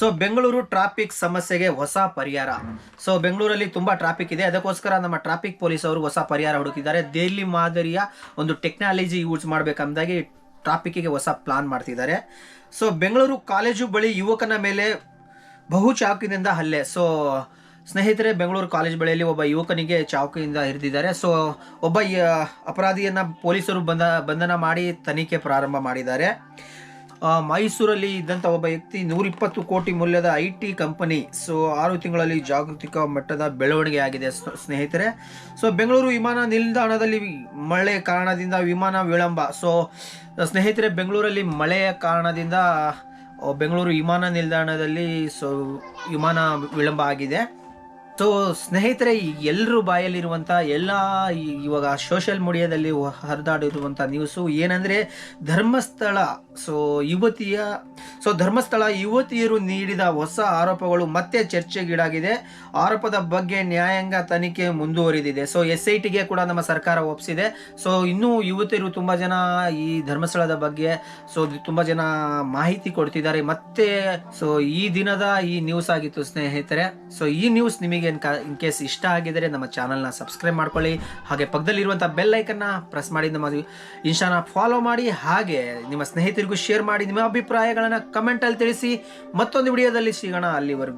So Bengaluru traffic ಸಮಸ್ಯೆಗೆ ಹೊಸ ಪರಿಹಾರ. ಸೊ ಬೆಂಗಳೂರಲ್ಲಿ ತುಂಬಾ ಟ್ರಾಫಿಕ್ ಇದೆ. ಅದಕ್ಕೋಸ್ಕರ ನಮ್ಮ ಟ್ರಾಫಿಕ್ ಪೊಲೀಸ್ ಅವರು ಹೊಸ ಪರಿಹಾರ ಹುಡುಕಿದ್ದಾರೆ. ದೆಹಲಿ ಮಾದರಿಯ ಒಂದು ಟೆಕ್ನಾಲಜಿ ಯೂಸ್ ಮಾಡಬೇಕಂದಾಗಿ ಟ್ರಾಫಿಕ್ಕಿಗೆ ಹೊಸ ಪ್ಲಾನ್ ಮಾಡ್ತಿದ್ದಾರೆ. ಸೊ ಬೆಂಗಳೂರು ಕಾಲೇಜು ಬಳಿ ಯುವಕನ ಮೇಲೆ ಬಹು ಚಾಕಿನಿಂದ ಹಲ್ಲೆ. ಸೊ ಸ್ನೇಹಿತರೆ ಬೆಂಗಳೂರು ಕಾಲೇಜ್ ಬಳಿಯಲ್ಲಿ ಒಬ್ಬ ಯುವಕನಿಗೆ ಚಾಕಿಯಿಂದ ಹಿಡಿದಿದ್ದಾರೆ. ಸೊ ಒಬ್ಬ ಅಪರಾಧಿಯನ್ನ ಪೊಲೀಸರು ಬಂಧ ಬಂಧನ ಮಾಡಿ ತನಿಖೆ ಪ್ರಾರಂಭ ಮಾಡಿದ್ದಾರೆ. ಮೈಸೂರಲ್ಲಿ ಇದ್ದಂಥ ಒಬ್ಬ ವ್ಯಕ್ತಿ ನೂರಿಪ್ಪತ್ತು ಕೋಟಿ ಮೌಲ್ಯದ ಐ ಟಿ ಕಂಪನಿ, ಸೊ ಆರು ತಿಂಗಳಲ್ಲಿ ಜಾಗತಿಕ ಮಟ್ಟದ ಬೆಳವಣಿಗೆ ಆಗಿದೆ ಸ್ನೇಹಿತರೆ. ಸೊ ಬೆಂಗಳೂರು ವಿಮಾನ ನಿಲ್ದಾಣದಲ್ಲಿ ಮಳೆ ಕಾರಣದಿಂದ ವಿಮಾನ ವಿಳಂಬ. ಸೊ, ಸ್ನೇಹಿತರೆ, ಬೆಂಗಳೂರಲ್ಲಿ ಮಳೆಯ ಕಾರಣದಿಂದ ಬೆಂಗಳೂರು ವಿಮಾನ ನಿಲ್ದಾಣದಲ್ಲಿ, ಸೊ, ವಿಮಾನ ವಿಳಂಬ ಆಗಿದೆ. ಸೊ ಸ್ನೇಹಿತರೆ ಎಲ್ಲರೂ ಬಾಯಲ್ಲಿರುವಂಥ ಎಲ್ಲ ಇವಾಗ ಸೋಷಿಯಲ್ ಮೀಡಿಯಾದಲ್ಲಿ ಹರಿದಾಡಿರುವಂಥ ನ್ಯೂಸು ಏನಂದರೆ ಧರ್ಮಸ್ಥಳ. ಸೊ ಯುವತಿಯ ಸೊ ಧರ್ಮಸ್ಥಳ ಯುವತಿಯರು ನೀಡಿದ ಹೊಸ ಆರೋಪಗಳು ಮತ್ತೆ ಚರ್ಚೆಗೀಡಾಗಿದೆ. ಆರೋಪದ ಬಗ್ಗೆ ನ್ಯಾಯಾಂಗ ತನಿಖೆ ಮುಂದುವರಿದಿದೆ. ಸೊ ಎಸ್ ಐ ಟಿಗೆ ಕೂಡ ನಮ್ಮ ಸರ್ಕಾರ ಒಪ್ಪಿಸಿದೆ ಸೊ ಇನ್ನೂ ಯುವತಿಯರು ತುಂಬ ಜನ ಈ ಧರ್ಮಸ್ಥಳದ ಬಗ್ಗೆ ಸೊ ತುಂಬ ಜನ ಮಾಹಿತಿ ಕೊಡ್ತಿದ್ದಾರೆ. ಮತ್ತೆ ಸೊ ಈ ದಿನದ ಈ ನ್ಯೂಸ್ ಆಗಿತ್ತು ಸ್ನೇಹಿತರೆ. ಸೊ ಈ ನ್ಯೂಸ್ ನಿಮಗೆ ಇನ್ ಕೇಸ್ ಇಷ್ಟ ಆಗಿದರೆ ನಮ್ಮ ಚಾನಲ್ನ ಸಬ್ಸ್ಕ್ರೈಬ್ ಮಾಡ್ಕೊಳ್ಳಿ. ಹಾಗೆ ಪಕ್ಕದಲ್ಲಿರುವಂಥ ಬೆಲ್ ಐಕನ್ನ ಪ್ರೆಸ್ ಮಾಡಿ, ನಮ್ಮ ಇನ್ಸ್ಟಾನ ಫಾಲೋ ಮಾಡಿ, ಹಾಗೆ ನಿಮ್ಮ ಸ್ನೇಹಿತರಿಗೂ ಶೇರ್ ಮಾಡಿ, ನಿಮ್ಮ ಅಭಿಪ್ರಾಯಗಳನ್ನು ಕಮೆಂಟಲ್ಲಿ ತಿಳಿಸಿ. ಮತ್ತೊಂದು ವಿಡಿಯೋದಲ್ಲಿ ಸಿಗೋಣ ಅಲ್ಲಿವರೆಗೂ.